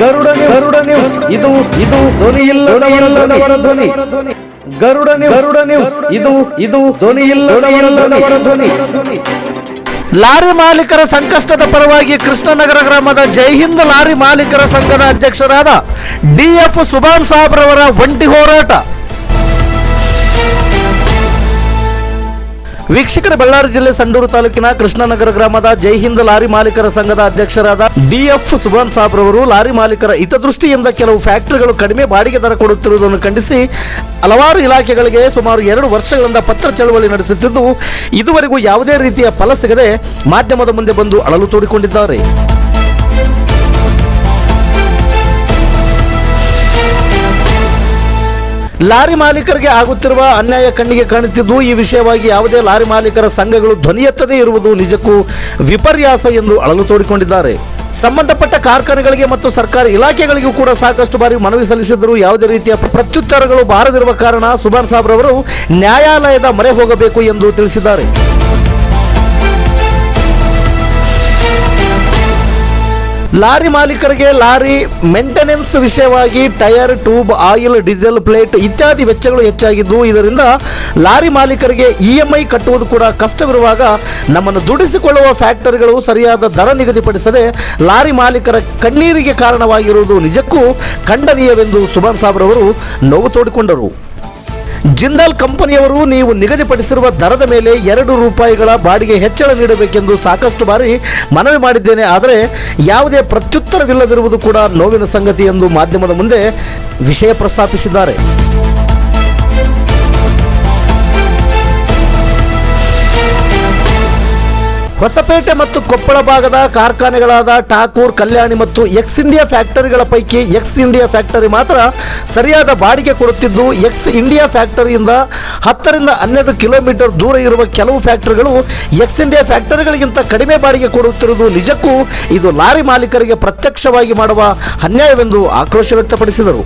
Garuda Garuda news ಇದು ಇದು ಧ್ವನಿ. ಇಲ್ಲದವರ ಧ್ವನಿ ಗರುಡ ಗರುಡ ನ್ಯೂಸ್ ಇದು ಇದು ಧ್ವನಿ ಇಲ್ಲದವರ ಧ್ವನಿ. ಲಾರಿ ಮಾಲೀಕರ ಸಂಕಷ್ಟದ ಪರವಾಗಿ ಕೃಷ್ಣನಗರ ಗ್ರಾಮದ ಜೈ ಹಿಂದ್ ಲಾರಿ ಮಾಲೀಕರ ಸಂಘದ ಅಧ್ಯಕ್ಷರಾದ ಡಿಎಫ್ ಸುಭಾನ್ ಸಾಬ್ರವರ ಒಂಟಿ ಹೋರಾಟ. ವೀಕ್ಷಕರ ಬಳ್ಳಾರಿ ಜಿಲ್ಲೆ ಸಂಡೂರು ತಾಲೂಕಿನ ಕೃಷ್ಣನಗರ ಗ್ರಾಮದ ಜೈ ಹಿಂದ್ ಲಾರಿ ಮಾಲೀಕರ ಸಂಘದ ಅಧ್ಯಕ್ಷರಾದ ಡಿಎಫ್ ಸುಭಾನ್ ಸಾಬ್ ರವರು ಲಾರಿ ಮಾಲೀಕರ ಹಿತದೃಷ್ಟಿಯಿಂದ ಕೆಲವು ಫ್ಯಾಕ್ಟರಿಗಳು ಕಡಿಮೆ ಬಾಡಿಗೆ ದರ ಕೊಡುತ್ತಿರುವುದನ್ನು ಖಂಡಿಸಿ ಹಲವಾರು ಇಲಾಖೆಗಳಿಗೆ ಸುಮಾರು ಎರಡು ವರ್ಷಗಳಿಂದ ಪತ್ರ ಚಳವಳಿ ನಡೆಸುತ್ತಿದ್ದು, ಇದುವರೆಗೂ ಯಾವುದೇ ರೀತಿಯ ಫಲ ಸಿಗದೆ ಮಾಧ್ಯಮದ ಮುಂದೆ ಬಂದು ಅಳಲು ತೋಡಿಕೊಂಡಿದ್ದಾರೆ. ಲಾರಿ ಮಾಲೀಕರಿಗೆ ಆಗುತ್ತಿರುವ ಅನ್ಯಾಯ ಕಣ್ಣಿಗೆ ಕಾಣುತ್ತಿದ್ದು, ಈ ವಿಷಯವಾಗಿ ಯಾವುದೇ ಲಾರಿ ಮಾಲೀಕರ ಸಂಘಗಳು ಧ್ವನಿ ಎತ್ತದೇ ಇರುವುದು ನಿಜಕ್ಕೂ ವಿಪರ್ಯಾಸ ಎಂದು ಅಳಲು ತೋಡಿಕೊಂಡಿದ್ದಾರೆ. ಸಂಬಂಧಪಟ್ಟ ಕಾರ್ಖಾನೆಗಳಿಗೆ ಮತ್ತು ಸರ್ಕಾರಿ ಇಲಾಖೆಗಳಿಗೂ ಕೂಡ ಸಾಕಷ್ಟು ಬಾರಿ ಮನವಿ ಸಲ್ಲಿಸಿದರೂ ಯಾವುದೇ ರೀತಿಯ ಪ್ರತ್ಯುತ್ತರಗಳು ಬಾರದಿರುವ ಕಾರಣ ಸುಭಾನ್ ಸಾಬ್ರವರು ನ್ಯಾಯಾಲಯದ ಮೊರೆ ಹೋಗಬೇಕು ಎಂದು ತಿಳಿಸಿದ್ದಾರೆ. ಲಾರಿ ಮಾಲೀಕರಿಗೆ ಲಾರಿ ಮೇಂಟೆನೆನ್ಸ್ ವಿಷಯವಾಗಿ tyre tube, oil, diesel, plate ಇತ್ಯಾದಿ ವೆಚ್ಚಗಳು ಹೆಚ್ಚಾಗಿದ್ದು, ಇದರಿಂದ ಲಾರಿ ಮಾಲೀಕರಿಗೆ ಇ ಎಂ ಐ ಕಟ್ಟುವುದು ಕೂಡ ಕಷ್ಟವಿರುವಾಗ ನಮ್ಮನ್ನು ದುಡಿಸಿಕೊಳ್ಳುವ ಫ್ಯಾಕ್ಟರಿಗಳು ಸರಿಯಾದ ದರ ನಿಗದಿಪಡಿಸದೆ ಲಾರಿ ಮಾಲೀಕರ ಕಣ್ಣೀರಿಗೆ ಕಾರಣವಾಗಿರುವುದು ನಿಜಕ್ಕೂ ಖಂಡನೀಯವೆಂದು ಸುಭಾನ್ ಸಾಬ್ರವರು ನೋವು ತೋಡಿಕೊಂಡರು. ಜಿಂದಾಲ್ ಕಂಪನಿಯವರು ನೀವು ನಿಗದಿಪಡಿಸಿರುವ ದರದ ಮೇಲೆ ಎರಡು ರೂಪಾಯಿಗಳ ಬಾಡಿಗೆ ಹೆಚ್ಚಳ ನೀಡಬೇಕೆಂದು ಸಾಕಷ್ಟು ಬಾರಿ ಮನವಿ ಮಾಡಿದ್ದೇನೆ. ಆದರೆ ಯಾವುದೇ ಪ್ರತ್ಯುತ್ತರವಿಲ್ಲದಿರುವುದು ಕೂಡ ನೋವಿನ ಸಂಗತಿ ಎಂದು ಮಾಧ್ಯಮದ ಮುಂದೆ ವಿಷಯ ಪ್ರಸ್ತಾಪಿಸಿದ್ದಾರೆ. ಹೊಸಪೇಟೆ ಮತ್ತು ಕೊಪ್ಪಳ ಭಾಗದ ಕಾರ್ಖಾನೆಗಳಾದ ಠಾಕೂರ್, ಕಲ್ಯಾಣಿ ಮತ್ತು ಎಕ್ಸ್ ಇಂಡಿಯಾ ಫ್ಯಾಕ್ಟರಿಗಳ ಪೈಕಿ ಎಕ್ಸ್ ಇಂಡಿಯಾ ಫ್ಯಾಕ್ಟರಿ ಮಾತ್ರ ಸರಿಯಾದ ಬಾಡಿಗೆ ಕೊಡುತ್ತಿದ್ದು ಎಕ್ಸ್ ಇಂಡಿಯಾ ಫ್ಯಾಕ್ಟರಿಯಿಂದ ಹತ್ತರಿಂದ ಹನ್ನೆರಡು ಕಿಲೋಮೀಟರ್ ದೂರ ಇರುವ ಕೆಲವು ಫ್ಯಾಕ್ಟರಿಗಳು ಎಕ್ಸ್ ಇಂಡಿಯಾ ಫ್ಯಾಕ್ಟರಿಗಳಿಗಿಂತ ಕಡಿಮೆ ಬಾಡಿಗೆ ಕೊಡುತ್ತಿರುವುದು ನಿಜಕ್ಕೂ ಇದು ಲಾರಿ ಮಾಲೀಕರಿಗೆ ಪ್ರತ್ಯಕ್ಷವಾಗಿ ಮಾಡುವ ಅನ್ಯಾಯವೆಂದು ಆಕ್ರೋಶ ವ್ಯಕ್ತಪಡಿಸಿದರು.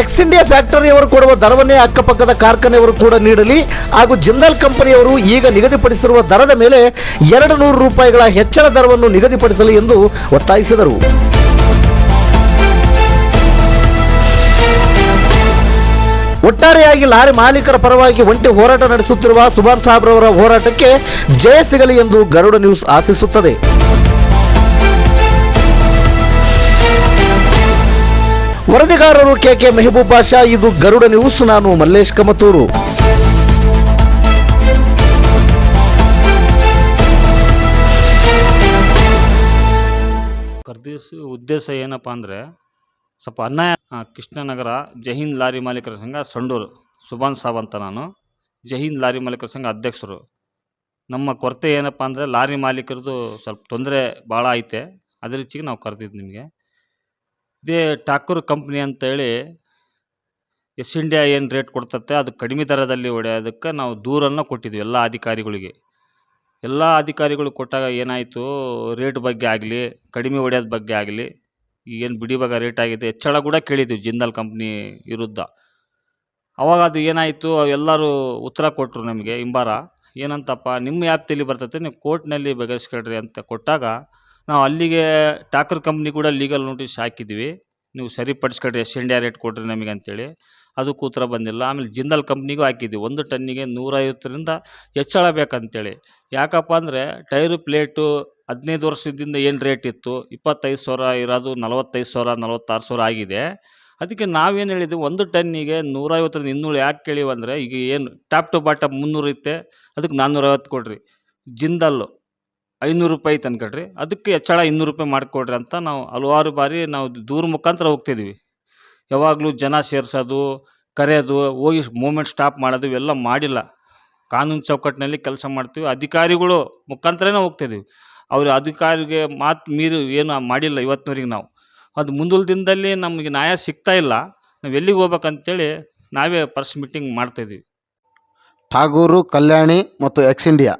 ಎಕ್ಸ್ ಇಂಡಿಯಾ ಫ್ಯಾಕ್ಟರಿಯವರು ಕೊಡುವ ದರವನ್ನೇ ಅಕ್ಕಪಕ್ಕದ ಕಾರ್ಖಾನೆಯವರು ಕೂಡ ನೀಡಲಿ. ಹಾಗೂ ಜಿಂದಾಲ್ ಕಂಪನಿಯವರು ಈಗ ನಿಗದಿಪಡಿಸಿರುವ ದರದ ಮೇಲೆ ಎರಡು ನೂರು ರೂಪಾಯಿಗಳ ಹೆಚ್ಚಳ ದರವನ್ನು ನಿಗದಿಪಡಿಸಲಿ ಎಂದು ಒತ್ತಾಯಿಸಿದರು. ಒಟ್ಟಾರೆಯಾಗಿ ಲಾರಿ ಮಾಲೀಕರ ಪರವಾಗಿ ಒಂಟಿ ಹೋರಾಟ ನಡೆಸುತ್ತಿರುವ ಸುಭಾನ್ ಸಾಬ್ರವರ ಹೋರಾಟಕ್ಕೆ ಜಯ ಸಿಗಲಿ ಎಂದು ಗರುಡ ನ್ಯೂಸ್ ಆಶಿಸುತ್ತದೆ. ವರದಿಗಾರರು ಕೆಕೆ ಮೆಹಬೂಬ್ ಬಾಷಾ, ಇದು ಗರುಡ ನ್ಯೂಸ್, ನಾನು ಮಲ್ಲೇಶ್ ಕಮತೂರು. ಉದ್ದೇಶ ಏನಪ್ಪ ಅಂದರೆ, ಸ್ವಲ್ಪ ಅನ್ಯಾಯ ಕೃಷ್ಣನಗರ ಜಹೀನ್ ಲಾರಿ ಮಾಲೀಕರ ಸಂಘ ಸಂಡೂರು. ಸುಭಾನ್ ಸಾಬ್ ಅಂತ ನಾನು. ಜಹೀನ್ ಲಾರಿ ಮಾಲೀಕರ ಸಂಘ ಅಧ್ಯಕ್ಷರು. ನಮ್ಮ ಕೊರತೆ ಏನಪ್ಪ ಅಂದರೆ, ಲಾರಿ ಮಾಲೀಕರದು ಸ್ವಲ್ಪ ತೊಂದರೆ ಭಾಳ ಐತೆ. ಅದ್ರ ನಾವು ಕರೆದಿದ್ದು ನಿಮಗೆ. ಇದೇ ಠಾಕೂರ್ ಕಂಪ್ನಿ ಅಂತೇಳಿ ಎಸ್ ಇಂಡಿಯಾ ಏನು ರೇಟ್ ಕೊಡ್ತತ್ತೆ, ಅದು ಕಡಿಮೆ ದರದಲ್ಲಿ ಹೊಡೆಯೋದಕ್ಕೆ ನಾವು ದೂರನ್ನು ಕೊಟ್ಟಿದ್ವಿ ಎಲ್ಲ ಅಧಿಕಾರಿಗಳಿಗೆ. ಎಲ್ಲ ಅಧಿಕಾರಿಗಳು ಕೊಟ್ಟಾಗ ಏನಾಯಿತು, ರೇಟ್ ಬಗ್ಗೆ ಆಗಲಿ, ಕಡಿಮೆ ಹೊಡೆಯೋದ್ ಬಗ್ಗೆ ಆಗಲಿ, ಈಗೇನು ಬಿಡಿ ಭಾಗ ರೇಟ್ ಆಗಿದೆ, ಹೆಚ್ಚಳ ಕೂಡ ಕೇಳಿದ್ವಿ ಜಿಂದಾಲ್ ಕಂಪ್ನಿ ವಿರುದ್ಧ. ಅವಾಗ ಅದು ಏನಾಯಿತು, ಎಲ್ಲರೂ ಉತ್ತರ ಕೊಟ್ಟರು ನಮಗೆ ಹಿಂಬಾರ, ಏನಂತಪ್ಪ, ನಿಮ್ಮ ವ್ಯಾಪ್ತಿಯಲ್ಲಿ ಬರ್ತೈತೆ, ನೀವು ಕೋರ್ಟ್ನಲ್ಲಿ ಬಗೆಹರಿಸ್ಕೊಳ್ರಿ ಅಂತ ಕೊಟ್ಟಾಗ ನಾವು ಅಲ್ಲಿಗೆ ಟಾಕರ್ ಕಂಪ್ನಿ ಕೂಡ ಲೀಗಲ್ ನೋಟಿಸ್ ಹಾಕಿದ್ವಿ. ನೀವು ಸರಿಪಡಿಸ್ಕೊಳ್ರಿ ಎಸ್ ಇಂಡಿಯಾ ರೇಟ್ ಕೊಡ್ರಿ ನಮಗೆ ಅಂತೇಳಿ. ಅದಕ್ಕೂ ಉತ್ತರ ಬಂದಿಲ್ಲ. ಆಮೇಲೆ ಜಿಂದಾಲ್ ಕಂಪ್ನಿಗೂ ಹಾಕಿದ್ವಿ. ಒಂದು ಟನ್ನಿಗೆ ನೂರೈವತ್ತರಿಂದ ಹೆಚ್ಚಳ ಬೇಕಂತೇಳಿ ಯಾಕಪ್ಪ ಅಂದರೆ ಟೈರು ಪ್ಲೇಟು ಹದಿನೈದು ವರ್ಷದಿಂದ ಏನು ರೇಟ್ ಇತ್ತು? ಇಪ್ಪತ್ತೈದು ಸಾವಿರ ಇರೋದು ನಲವತ್ತೈದು ಸಾವಿರ, ನಲವತ್ತಾರು ಸಾವಿರ ಆಗಿದೆ. ಅದಕ್ಕೆ ನಾವೇನು ಹೇಳಿದ್ವಿ? ಒಂದು ಟನ್ನಿಗೆ ನೂರೈವತ್ತರಿಂದ ಇನ್ನೂರು ಯಾಕೆ ಕೇಳಿವಂದರೆ ಈಗ ಏನು ಟಾಪ್ ಟು ಬಾಟಮ್ ಮುನ್ನೂರು ಇತ್ತೆ. ಅದಕ್ಕೆ ನಾನ್ನೂರೈವತ್ತು ಕೊಡಿರಿ. ಜಿಂದಾಲು ಐನೂರು ರೂಪಾಯಿ ತಂದ್ಕೊಡ್ರಿ ಅದಕ್ಕೆ ಹೆಚ್ಚಳ ಇನ್ನೂರು ರೂಪಾಯಿ ಮಾಡಿಕೊಡ್ರಿ ಅಂತ ನಾವು ಹಲವಾರು ಬಾರಿ ನಾವು ದೂರ ಮುಖಾಂತರ ಹೋಗ್ತಿದ್ದೀವಿ ಯಾವಾಗಲೂ ಜನ ಸೇರಿಸೋದು, ಕರೆಯೋದು, ಹೋಗಿ ಮೂಮೆಂಟ್ ಸ್ಟಾಪ್ ಮಾಡೋದು ಇವೆಲ್ಲ ಮಾಡಿಲ್ಲ. ಕಾನೂನು ಚೌಕಟ್ಟಿನಲ್ಲಿ ಕೆಲಸ ಮಾಡ್ತೀವಿ. ಅಧಿಕಾರಿಗಳು ಮುಖಾಂತರನೇ ಹೋಗ್ತಿದ್ದೀವಿ ಅವರು ಅಧಿಕಾರಿಗೆ ಮಾತು ಮೀರಿ ಏನು ಮಾಡಿಲ್ಲ ಇವತ್ತಿನವರೆಗೆ ನಾವು. ಅದು ಮುಂದಿನ ದಿನದಲ್ಲಿ ನಮಗೆ ನ್ಯಾಯ ಸಿಗ್ತಾ ಇಲ್ಲ. ನಾವು ಎಲ್ಲಿಗೆ ಹೋಗ್ಬೇಕಂತೇಳಿ ನಾವೇ ಪರ್ಸ್ ಮೀಟಿಂಗ್ ಮಾಡ್ತಾಯಿದ್ದೀವಿ ಠಾಗೂರು, ಕಲ್ಯಾಣಿ ಮತ್ತು ಎಕ್ಸ್ ಇಂಡಿಯಾ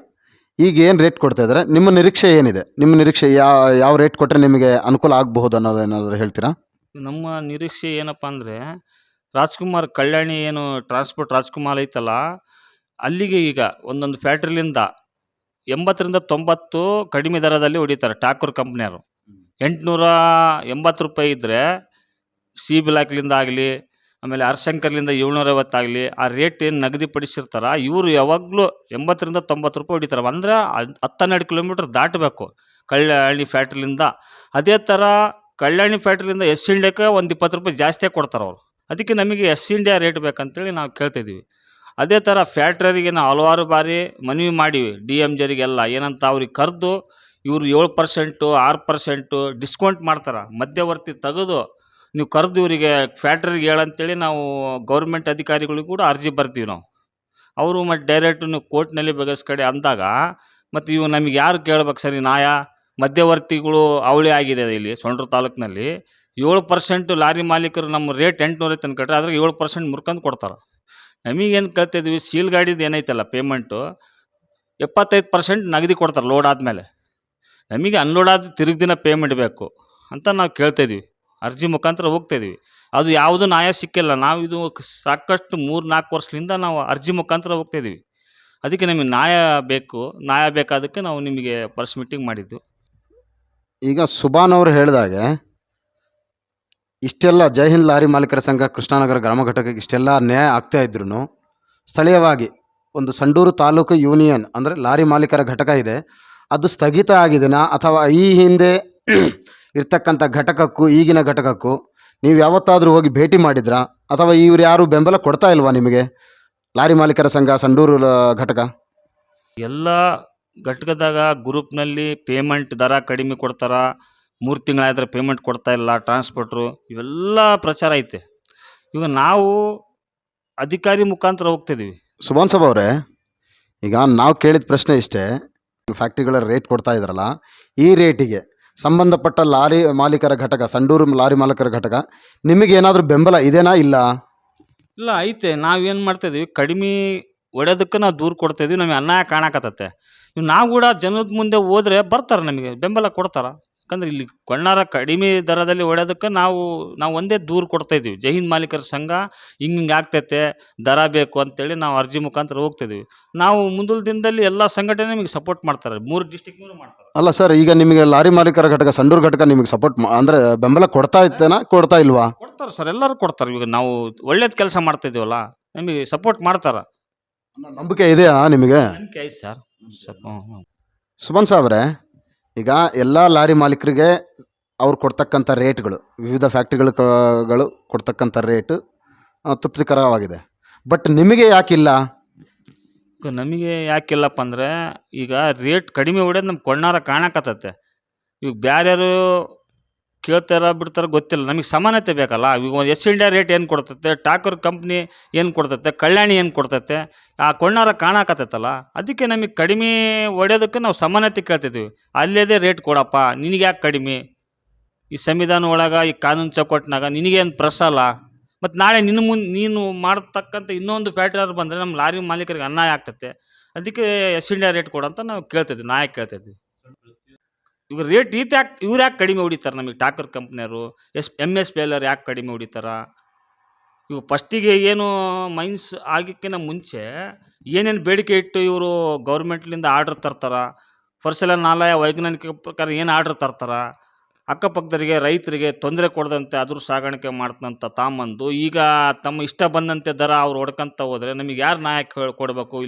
ಈಗ ಏನು ರೇಟ್ ಕೊಡ್ತಾ ಇದ್ದಾರೆ ನಿಮ್ಮ ನಿರೀಕ್ಷೆ ಏನಿದೆ? ನಿಮ್ಮ ನಿರೀಕ್ಷೆ ಯಾವ ಯಾವ ರೇಟ್ ಕೊಟ್ಟರೆ ನಿಮಗೆ ಅನುಕೂಲ ಆಗಬಹುದು ಅನ್ನೋದೇನಾದರೂ ಹೇಳ್ತೀರಾ? ನಮ್ಮ ನಿರೀಕ್ಷೆ ಏನಪ್ಪ ಅಂದರೆ ರಾಜ್ಕುಮಾರ್ ಕಲ್ಯಾಣಿ ಏನು ಟ್ರಾನ್ಸ್ಪೋರ್ಟ್ ರಾಜ್ಕುಮಾರ್ ಐತಲ್ಲ ಅಲ್ಲಿಗೆ ಈಗ ಒಂದೊಂದು ಫ್ಯಾಕ್ಟ್ರಿಲಿಂದ ಎಂಬತ್ತರಿಂದ ತೊಂಬತ್ತು ಕಡಿಮೆ ದರದಲ್ಲಿ ಹೊಡಿತಾರೆ ಠಾಕೂರ್ ಕಂಪ್ನಿಯವರು ಎಂಟುನೂರ ಎಂಬತ್ತು ರೂಪಾಯಿ ಇದ್ದರೆ ಸಿ ಬ್ಲಾಕ್ಲಿಂದ ಆಗಲಿ ಆಮೇಲೆ ಆರ್ಶಂಕರ್ಲಿಂದ ಏಳ್ನೂರ ಐವತ್ತಾಗಲಿ ಆ ರೇಟ್ ಏನು ನಿಗದಿಪಡಿಸಿರ್ತಾರ ಇವರು ಯಾವಾಗಲೂ ಎಂಬತ್ತರಿಂದ ತೊಂಬತ್ತು ರೂಪಾಯಿ ಹೊಡಿತಾರೆ. ಅಂದ್ರೆ ಹತ್ತು ಹನ್ನೆರಡು ಕಿಲೋಮೀಟ್ರ್ ದಾಟಬೇಕು ಕಳ್ಳಹಳ್ಳಿ ಫ್ಯಾಕ್ಟ್ರಿಲಿಂದ. ಅದೇ ಥರ ಕಳ್ಳಹಳ್ಳಿ ಫ್ಯಾಕ್ಟ್ರಿಲಿಂದ ಎಸ್ ಇಂಡಿಯಾಕ್ಕೆ ಒಂದು ಇಪ್ಪತ್ತು ರೂಪಾಯಿ ಜಾಸ್ತಿ ಕೊಡ್ತಾರೆ ಅವರು. ಅದಕ್ಕೆ ನಮಗೆ ಎಸ್ ಇಂಡಿಯಾ ರೇಟ್ ಬೇಕಂತೇಳಿ ನಾವು ಕೇಳ್ತಿದ್ದೀವಿ ಅದೇ ಥರ ಫ್ಯಾಕ್ಟ್ರಿಗೆ ನಾವು ಹಲವಾರು ಬಾರಿ ಮನವಿ ಮಾಡಿವಿ. ಡಿ ಎಂ ಜರಿಗೆಲ್ಲ ಏನಂತ ಅವ್ರಿಗೆ ಕರೆದು ಇವರು ಏಳು ಪರ್ಸೆಂಟು, ಆರು ಪರ್ಸೆಂಟು ಡಿಸ್ಕೌಂಟ್ ಮಾಡ್ತಾರೆ. ಮಧ್ಯವರ್ತಿ ತೆಗೆದು ನೀವು ಕರೆದು ಇವರಿಗೆ ಫ್ಯಾಕ್ಟ್ರಿಗೆ ಹೇಳಂತೇಳಿ ನಾವು ಗೌರ್ಮೆಂಟ್ ಅಧಿಕಾರಿಗಳಿಗೂ ಕೂಡ ಅರ್ಜಿ ಬರ್ತೀವಿ ನಾವು. ಅವರು ಮತ್ತು ಡೈರೆಕ್ಟ್ ನೀವು ಕೋರ್ಟ್ನಲ್ಲಿ ಬಗೆಹರಿಸ್ಕಡೆ ಅಂದಾಗ ಮತ್ತು ಇವು ನಮಗೆ ಯಾರು ಕೇಳ್ಬೇಕು ಸರಿ ನ್ಯಾಯ? ಮಧ್ಯವರ್ತಿಗಳು ಅವಳಿ ಆಗಿದೆ ಇಲ್ಲಿ ಸೊಂಡ್ರ ತಾಲೂಕಿನಲ್ಲಿ. ಏಳು ಪರ್ಸೆಂಟು ಲಾರಿ ಮಾಲೀಕರು ನಮ್ಮ ರೇಟ್ ಎಂಟುನೂರ ತನಕ ಕಟ್ರೆ ಅದ್ರಾಗ ಏಳು ಪರ್ಸೆಂಟ್ ಮುರ್ಕಂದು ಕೊಡ್ತಾರೆ. ನಮಗೇನು ಕೇಳ್ತಿದ್ವಿ ಸೀಲ್ ಗಾಡಿದು ಏನೈತಲ್ಲ ಪೇಮೆಂಟು ಎಪ್ಪತ್ತೈದು ಪರ್ಸೆಂಟ್ ನಗದಿ ಕೊಡ್ತಾರೆ ಲೋಡ್ ಆದಮೇಲೆ. ನಮಗೆ ಅನ್ಲೋಡ್ ಆದ ತಿರುಗಿ ದಿನ ಪೇಮೆಂಟ್ ಬೇಕು ಅಂತ ನಾವು ಕೇಳ್ತಾಯಿದ್ವಿ ಅರ್ಜಿ ಮುಖಾಂತರ ಹೋಗ್ತಾ ಇದ್ದೀವಿ. ಅದು ಯಾವುದೂ ನ್ಯಾಯ ಸಿಕ್ಕಿಲ್ಲ. ನಾವು ಇದು ಸಾಕಷ್ಟು ಮೂರು ನಾಲ್ಕು ವರ್ಷದಿಂದ ನಾವು ಅರ್ಜಿ ಮುಖಾಂತರ ಹೋಗ್ತಾಯಿದ್ವಿ ಅದಕ್ಕೆ ನಮಗೆ ನ್ಯಾಯ ಬೇಕು. ನ್ಯಾಯ ಬೇಕಾದಕ್ಕೆ ನಾವು ನಿಮಗೆ ಪರ್ಸ್ ಮೀಟಿಂಗ್ ಮಾಡಿದ್ದು. ಈಗ ಸುಬಾನ್ ಅವರು ಹೇಳಿದಾಗೆ, ಇಷ್ಟೆಲ್ಲ ಜೈ ಹಿಂದ್ ಲಾರಿ ಮಾಲೀಕರ ಸಂಘ, ಕೃಷ್ಣನಗರ ಗ್ರಾಮ ಘಟಕಕ್ಕೆ ಇಷ್ಟೆಲ್ಲ ನ್ಯಾಯ ಆಗ್ತಾ ಇದ್ರು ಸ್ಥಳೀಯವಾಗಿ ಒಂದು ಸಂಡೂರು ತಾಲೂಕು ಯೂನಿಯನ್ ಅಂದರೆ ಲಾರಿ ಮಾಲೀಕರ ಘಟಕ ಇದೆ. ಅದು ಸ್ಥಗಿತ ಆಗಿದೆನಾ ಅಥವಾ ಈ ಹಿಂದೆ ಇರ್ತಕ್ಕಂಥ ಘಟಕಕ್ಕೂ ಈಗಿನ ಘಟಕಕ್ಕೂ ನೀವು ಯಾವತ್ತಾದರೂ ಹೋಗಿ ಭೇಟಿ ಮಾಡಿದ್ರಾ? ಅಥವಾ ಇವ್ರು ಯಾರು ಬೆಂಬಲ ಕೊಡ್ತಾ ಇಲ್ವಾ ನಿಮಗೆ? ಲಾರಿ ಮಾಲೀಕರ ಸಂಘ ಸಂಡೂರು ಲ- ಘಟಕ? ಎಲ್ಲ ಘಟಕದಾಗ ಗ್ರೂಪ್ನಲ್ಲಿ ಪೇಮೆಂಟ್ ದರ ಕಡಿಮೆ ಕೊಡ್ತಾರ? ಮೂರು ತಿಂಗಳಾದ್ರೆ ಪೇಮೆಂಟ್ ಕೊಡ್ತಾ ಇಲ್ಲ ಟ್ರಾನ್ಸ್ಪೋರ್ಟ್ರು? ಇವೆಲ್ಲ ಪ್ರಚಾರ ಐತೆ. ಇವಾಗ ನಾವು ಅಧಿಕಾರಿ ಮುಖಾಂತರ ಹೋಗ್ತಿದ್ದೀವಿ ಸುಭಾನ್ ಸಾಬ್ ಅವರೇ ಈಗ ನಾವು ಕೇಳಿದ ಪ್ರಶ್ನೆ ಇಷ್ಟೇ ಫ್ಯಾಕ್ಟ್ರಿಗಳ ರೇಟ್ ಕೊಡ್ತಾ ಇದ್ರಲ್ಲ ಈ ರೇಟಿಗೆ ಸಂಬಂಧಪಟ್ಟ ಲಾರಿ ಮಾಲೀಕರ ಘಟಕ, ಸಂಡೂರು ಲಾರಿ ಮಾಲೀಕರ ಘಟಕ, ನಿಮಗೆ ಏನಾದರೂ ಬೆಂಬಲ ಇದೆನಾ ಇಲ್ಲ? ಇಲ್ಲ, ಐತೆ. ನಾವೇನು ಮಾಡ್ತಾಯಿದ್ದೀವಿ ಕಡಿಮೆ ಒಡೆಯೋದಕ್ಕೆ ನಾವು ದೂರ ಕೊಡ್ತಾಯಿದ್ವಿ ನಮಗೆ ಅನ್ಯಾಯ ಕಾಣಕತ್ತತೆ. ನಾವು ಕೂಡ ಜನದ ಮುಂದೆ ಹೋದ್ರೆ ಬರ್ತಾರೆ ನಮಗೆ. ಬೆಂಬಲ ಕೊಡ್ತಾರೆ. ಯಾಕಂದ್ರೆ ಇಲ್ಲಿ ಕೊಳ್ಳಾರ ಕಡಿಮೆ ದರದಲ್ಲಿ ಹೊಡ್ಯೋದಕ್ಕೆ ನಾವು ನಾವು ಒಂದೇ ದೂರು ಕೊಡ್ತಾ ಇದ್ದೀವಿ. ಜೈ ಹಿಂದ್ ಮಾಲೀಕರ ಸಂಘ ಹಿಂಗೆ ಹಿಂಗೆ ಆಗ್ತೈತೆ ದರ ಬೇಕು ಅಂತೇಳಿ ನಾವು ಅರ್ಜಿ ಮುಖಾಂತರ ಹೋಗ್ತಿದ್ದೀವಿ ನಾವು ಮುಂದಿನ ದಿನದಲ್ಲಿ ಎಲ್ಲ ಸಂಘಟನೆ ನಿಮಗೆ ಸಪೋರ್ಟ್ ಮಾಡ್ತಾರೆ. ಮೂರು ಡಿಸ್ಟಿಕ್ನವರು ಮಾಡ್ತಾರೆ. ಅಲ್ಲ ಸರ್ ಈಗ ನಿಮಗೆ ಲಾರಿ ಮಾಲೀಕರ ಘಟಕ ಸಂಡೂರ್ ಘಟಕ ನಿಮಗೆ ಸಪೋರ್ಟ್ ಅಂದರೆ ಬೆಂಬಲ ಕೊಡ್ತಾ ಇತ್ತೇನಾ ಕೊಡ್ತಾ ಇಲ್ವಾ? ಕೊಡ್ತಾರೆ ಸರ್ ಎಲ್ಲರೂ ಕೊಡ್ತಾರೆ. ಈಗ ನಾವು ಒಳ್ಳೇದು ಕೆಲಸ ಮಾಡ್ತಿದ್ದೀವಲ್ಲ ನಿಮಗೆ ಸಪೋರ್ಟ್ ಮಾಡ್ತಾರೆ. ನಂಬಿಕೆ ಇದೆಯಾ ನಿಮಗೆ? ನಂಬಿಕೆ ಐತೆ ಸರ್ ಸ್ವಲ್ಪ ಹ್ಞೂ ಹ್ಞೂ ಸುಮನ್ ಸಾಬ್ರೆ ಈಗ ಎಲ್ಲ ಲಾರಿ ಮಾಲೀಕರಿಗೆ ಅವ್ರು ಕೊಡ್ತಕ್ಕಂಥ ರೇಟ್ಗಳು, ವಿವಿಧ ಫ್ಯಾಕ್ಟ್ರಿಗಳು ಗಳು ಕೊಡ್ತಕ್ಕಂಥ ರೇಟು ತೃಪ್ತಿಕರವಾಗಿದೆ. ಬಟ್ ನಿಮಗೆ ಯಾಕಿಲ್ಲ? ನಮಗೆ ಯಾಕಿಲ್ಲಪ್ಪ ಅಂದರೆ ಈಗ ರೇಟ್ ಕಡಿಮೆ ಹೊಡೆದು ನಮ್ಮ ಕೊಣ್ಣಾರ ಕಾಣಕತ್ತೈತೆ. ಈಗ ಬ್ಯಾರ್ಯಾರು ಕೇಳ್ತಾರ ಬಿಡ್ತಾರ ಗೊತ್ತಿಲ್ಲ. ನಮಗೆ ಸಮಾನತೆ ಬೇಕಲ್ಲ. ಈಗ ಎಸ್ ಇಂಡಿಯಾ ರೇಟ್ ಏನು ಕೊಡ್ತೈತೆ, ಠಾಕೂರ್ ಕಂಪ್ನಿ ಏನು ಕೊಡ್ತೈತೆ, ಕಲ್ಯಾಣಿ ಏನು ಕೊಡ್ತೈತೆ, ಆ ಕೊಳ್ಳಾರ ಕಾಣಾಕತ್ತೈತಲ್ಲ, ಅದಕ್ಕೆ ನಮಗೆ ಕಡಿಮೆ ಒಡೆಯೋದಕ್ಕೆ ನಾವು ಸಮಾನತೆ ಕೇಳ್ತಿದ್ದೀವಿ ಅಲ್ಲೇದೇ ರೇಟ್ ಕೊಡಪ್ಪ, ನಿನಗೆ ಯಾಕೆ ಕಡಿಮೆ? ಈ ಸಂವಿಧಾನ ಒಳಗೆ, ಈ ಕಾನೂನು ಚೌಕಟ್ಟಿನಾಗ ನಿನಗೇನು ಪ್ರಸಲ್ಲ ಮತ್ತು ನಾಳೆ ನಿನ್ನ ಮುಂದೆ, ನೀನು ಮಾಡತಕ್ಕಂಥ ಇನ್ನೊಂದು ಫ್ಯಾಕ್ಟ್ರಿ ಬಂದರೆ ನಮ್ಮ ಲಾರಿ ಮಾಲೀಕರಿಗೆ ಅನ್ಯಾಯ ಆಗ್ತೈತೆ. ಅದಕ್ಕೆ ಎಸ್ ಇಂಡಿಯಾ ರೇಟ್ ಕೊಡು ಅಂತ ನಾವು ಕೇಳ್ತಿದ್ವಿ, ನಾಯಕ್ ಕೇಳ್ತಿದ್ವಿ. ಈಗ ರೇಟ್ ಈತ ಯಾಕೆ ಇವ್ರು ಯಾಕೆ ಕಡಿಮೆ ಹೊಡಿತಾರೆ ನಮಗೆ? ಠಾಕರ್ ಕಂಪ್ನಿಯವರು, ಎಸ್ ಎಂ ಎಸ್ ಬೇಲರ್ ಯಾಕೆ ಕಡಿಮೆ ಹೊಡಿತಾರ? ಇವು ಫಸ್ಟಿಗೆ ಏನು ಮೈನ್ಸ್ ಆಗಿಕ್ಕಿಂತ ಮುಂಚೆ ಏನೇನು ಬೇಡಿಕೆ ಇಟ್ಟು ಇವರು ಗೌರ್ಮೆಂಟ್ಲಿಂದ ಆರ್ಡ್ರ್ ತರ್ತಾರ? ನಾಲಯ ವೈಜ್ಞಾನಿಕ ಪ್ರಕಾರ ಏನು ಆರ್ಡ್ರ್ ತರ್ತಾರ? ಅಕ್ಕಪಕ್ಕದವರಿಗೆ ರೈತರಿಗೆ ತೊಂದರೆ ಕೊಡದಂತೆ ಅದ್ರ ಸಾಗಾಣಿಕೆ ಮಾಡ್ತಂತ ತಾಂಬಂದು ಈಗ ತಮ್ಮ ಇಷ್ಟ ಬಂದಂತೆ ದರ ಅವ್ರು ಹೊಡ್ಕಂತ ಹೋದ್ರೆ ನಮಗೆ ಯಾರು ನ್ಯಾಯ ಕೊಡಬೇಕು?